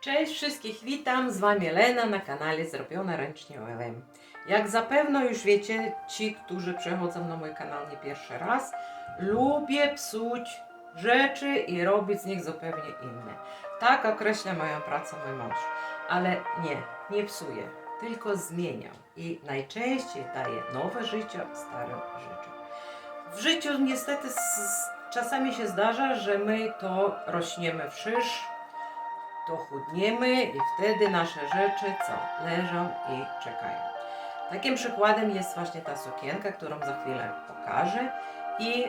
Cześć wszystkich, witam, z Wami Lena na kanale Zrobione Ręcznie OLM. Jak zapewne już wiecie, ci, którzy przechodzą na mój kanał nie pierwszy raz, lubię psuć rzeczy i robić z nich zupełnie inne. Tak określa moją pracę mój mąż. Ale nie, nie psuję, tylko zmieniam i najczęściej daję nowe życie starym rzeczom. W życiu niestety czasami się zdarza, że my to rośniemy wszerz, to chudniemy i wtedy nasze rzeczy co? Leżą i czekają. Takim przykładem jest właśnie ta sukienka, którą za chwilę pokażę i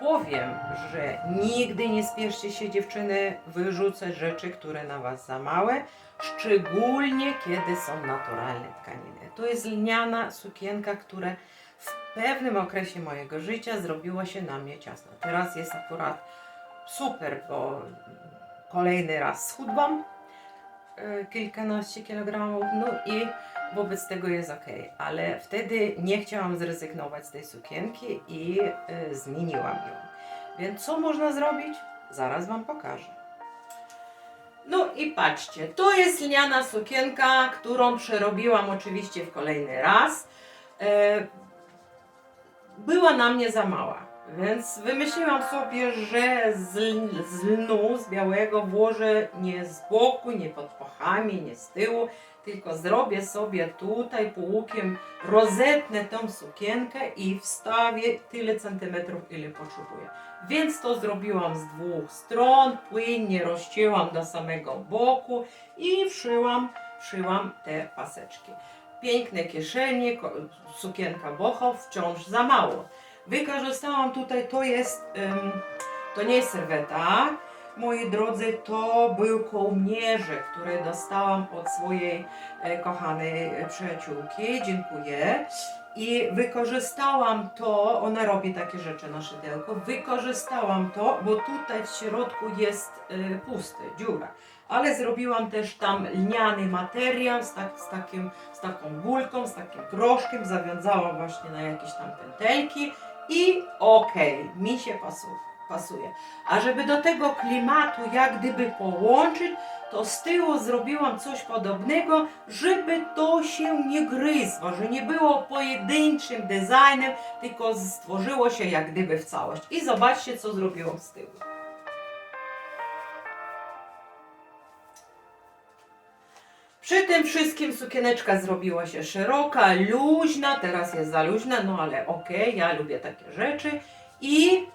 powiem, że nigdy nie spieszcie się dziewczyny wyrzucać rzeczy, które na Was za małe, szczególnie kiedy są naturalne tkaniny. To jest lniana sukienka, która w pewnym okresie mojego życia zrobiła się na mnie ciasno. Teraz jest akurat super, bo kolejny raz schudłam e, kilkanaście kilogramów, no i wobec tego jest ok, ale wtedy nie chciałam zrezygnować z tej sukienki i e, zmieniłam ją. Więc co można zrobić? Zaraz Wam pokażę. No i patrzcie, to jest lniana sukienka, którą przerobiłam oczywiście w kolejny raz. E, była na mnie za mała. Więc wymyśliłam sobie, że z, z lnu, z białego włożę nie z boku, nie pod pachami, nie z tyłu, tylko zrobię sobie tutaj półkiem, rozetnę tą sukienkę i wstawię tyle centymetrów, ile potrzebuję. Więc to zrobiłam z dwóch stron, płynnie rozcięłam do samego boku i wszyłam, wszyłam te paseczki. Piękne kieszenie, sukienka boho, wciąż za mało. Wykorzystałam tutaj, to jest, em, to nie jest serweta, moi drodzy, to był kołnierze, które dostałam od swojej e, kochanej e, przyjaciółki, dziękuję. I wykorzystałam to, ona robi takie rzeczy na szydełko, wykorzystałam to, bo tutaj w środku jest e, pusty, dziura. Ale zrobiłam też tam lniany materiał z, tak, z, takim, z taką gulką, z takim groszkiem, zawiązałam właśnie na jakieś tam pętelki i okej, mi się pasuje. A żeby do tego klimatu jak gdyby połączyć, to z tyłu zrobiłam coś podobnego, żeby to się nie gryzło, że nie było pojedynczym designem, tylko stworzyło się jak gdyby w całość. I zobaczcie, co zrobiłam z tyłu. Przy tym wszystkim sukieneczka zrobiła się szeroka, luźna, teraz jest za luźna, no ale okej, ja lubię takie rzeczy i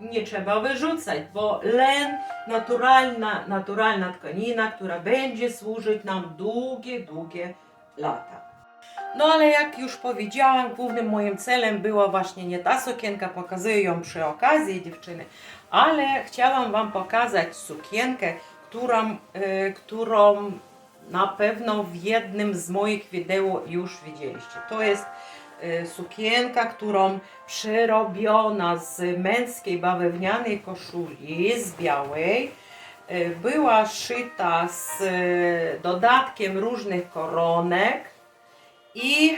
nie trzeba wyrzucać, bo len, naturalna, naturalna tkanina, która będzie służyć nam długie, długie lata. No ale jak już powiedziałam, głównym moim celem była właśnie nie ta sukienka, pokazuję ją przy okazji dziewczyny, ale chciałam Wam pokazać sukienkę, którą, y, którą na pewno w jednym z moich wideo już widzieliście. To jest y, sukienka, którą przerobiona z męskiej bawełnianej koszuli, z białej, y, była szyta z y, dodatkiem różnych koronek i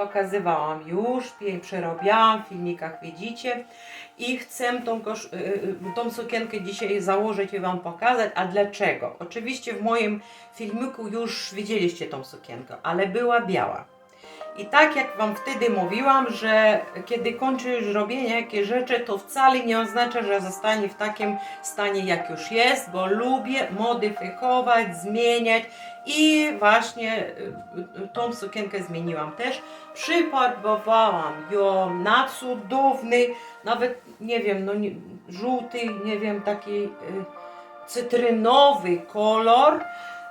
pokazywałam już, przerobiłam, w filmikach widzicie i chcę tą, y, y, tą sukienkę dzisiaj założyć i Wam pokazać. A dlaczego? Oczywiście w moim filmiku już widzieliście tą sukienkę, ale była biała. I tak jak Wam wtedy mówiłam, że kiedy kończysz robienie jakieś rzeczy, to wcale nie oznacza, że zostanie w takim stanie jak już jest, bo lubię modyfikować, zmieniać i właśnie y, y, tą sukienkę zmieniłam też. Przyfarbowałam ją na cudowny, nawet nie wiem, no nie, żółty, nie wiem, taki y, cytrynowy kolor.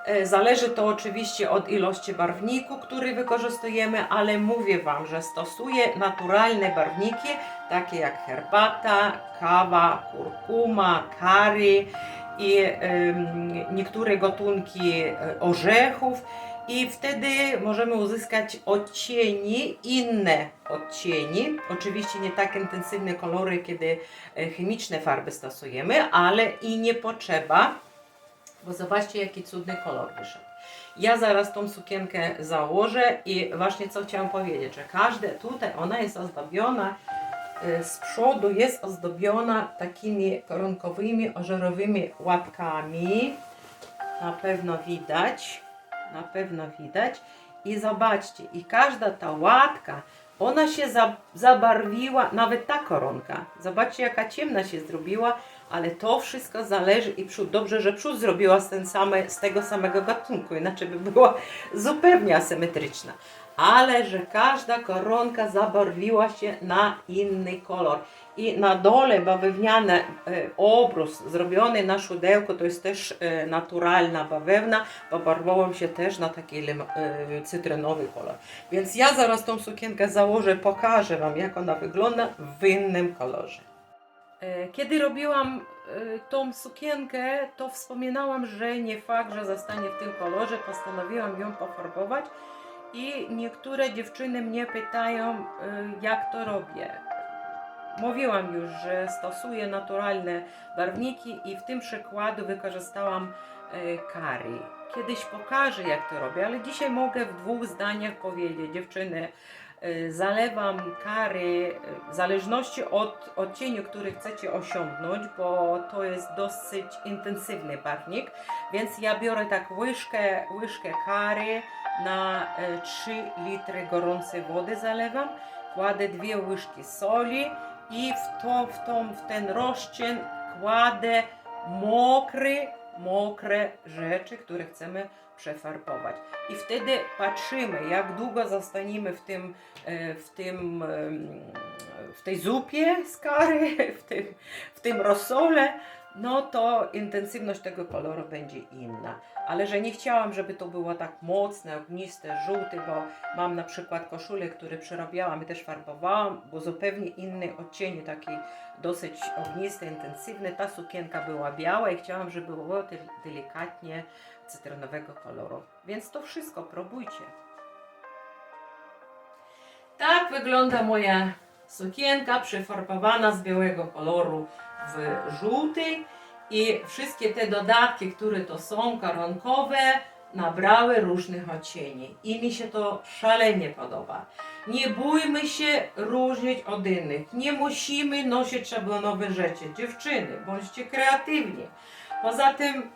E, Zależy to oczywiście od ilości barwniku, który wykorzystujemy, ale mówię Wam, że stosuję naturalne barwniki, takie jak herbata, kawa, kurkuma, curry i niektóre gatunki e, orzechów. I wtedy możemy uzyskać odcieni, inne odcieni. Oczywiście nie tak intensywne kolory, kiedy e, chemiczne farby stosujemy, ale i nie potrzeba bo zobaczcie, jaki cudny kolor wyszedł. Ja zaraz tą sukienkę założę i właśnie co chciałam powiedzieć, że każde tutaj, ona jest ozdobiona y, z przodu, jest ozdobiona takimi koronkowymi, ożerowymi łatkami na pewno widać, na pewno widać. I zobaczcie, i każda ta łatka, ona się za, zabarwiła, nawet ta koronka. Zobaczcie, jaka ciemna się zrobiła, ale to wszystko zależy i przód. Dobrze, że przód zrobiła z, ten same, z tego samego gatunku, inaczej by była zupełnie asymetryczna. Ale że każda koronka zabarwiła się na inny kolor. I na dole bawełniany e, obrus zrobiony na szydełko, to jest też e, naturalna bawełna, pobarwowałem się też na taki e, cytrynowy kolor. Więc ja zaraz tą sukienkę założę, pokażę Wam jak ona wygląda w innym kolorze. E, Kiedy robiłam e, tą sukienkę, to wspominałam, że nie fakt, że zostanie w tym kolorze, postanowiłam ją pofarbować i niektóre dziewczyny mnie pytają, e, jak to robię. Mówiłam już, że stosuję naturalne barwniki i w tym przykładu wykorzystałam kari. Kiedyś pokażę jak to robię, ale dzisiaj mogę w dwóch zdaniach powiedzieć. Dziewczyny, zalewam kary e, w zależności od odcieniu, który chcecie osiągnąć, bo to jest dosyć intensywny barwnik, więc ja biorę tak łyżkę, łyżkę kary na e, 3 litry gorącej wody zalewam, kładę dwie łyżki soli i w, to, w, tą, w ten rozczyn kładę mokry, mokre rzeczy, które chcemy przefarbować. I wtedy patrzymy, jak długo zostaniemy w tym, e, w tym, w tej zupie z kary, w tym, w tym rosole, no to intensywność tego koloru będzie inna. Ale że nie chciałam, żeby to było tak mocne, ogniste, żółty, bo mam na przykład koszulę, które przerobiłam i też farbowałam, bo zupełnie inny odcień, taki dosyć ognisty, intensywny. Ta sukienka była biała i chciałam, żeby było del- delikatnie cytrynowego koloru. Więc to wszystko próbujcie. Tak wygląda moja sukienka przefarbowana z białego koloru w żółty i wszystkie te dodatki, które to są koronkowe, nabrały różnych odcieni i mi się to szalenie podoba. Nie bójmy się różnić od innych. Nie musimy nosić szablonowe rzeczy. Dziewczyny, bądźcie kreatywni. Poza tym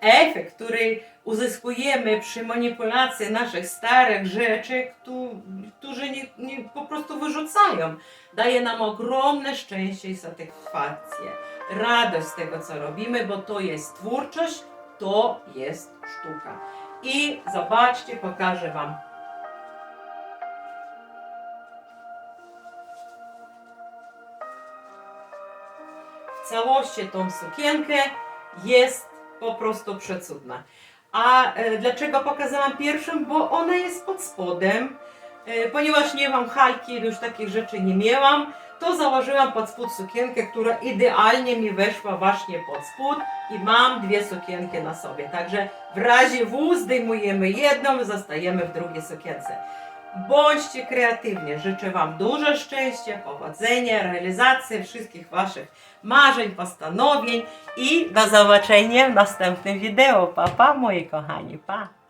efekt, który uzyskujemy przy manipulacji naszych starych rzeczy, któ- którzy nie, nie, po prostu wyrzucają, daje nam ogromne szczęście i satysfakcję. Radość z tego, co robimy, bo to jest twórczość, to jest sztuka. I zobaczcie, pokażę Wam całości tą sukienkę jest po prostu przecudna. A e, dlaczego pokazałam pierwszym? Bo ona jest pod spodem. E, ponieważ nie mam halki, już takich rzeczy nie miałam, to założyłam pod spód sukienkę, która idealnie mi weszła właśnie pod spód i mam dwie sukienki na sobie. Także w razie W zdejmujemy jedną, zostajemy w drugiej sukience. Bądźcie kreatywni. Życzę Wam dużo szczęścia, powodzenia, realizacji wszystkich Waszych marzeń, postanowień i do zobaczenia w następnym wideo. Pa, pa moi kochani, pa!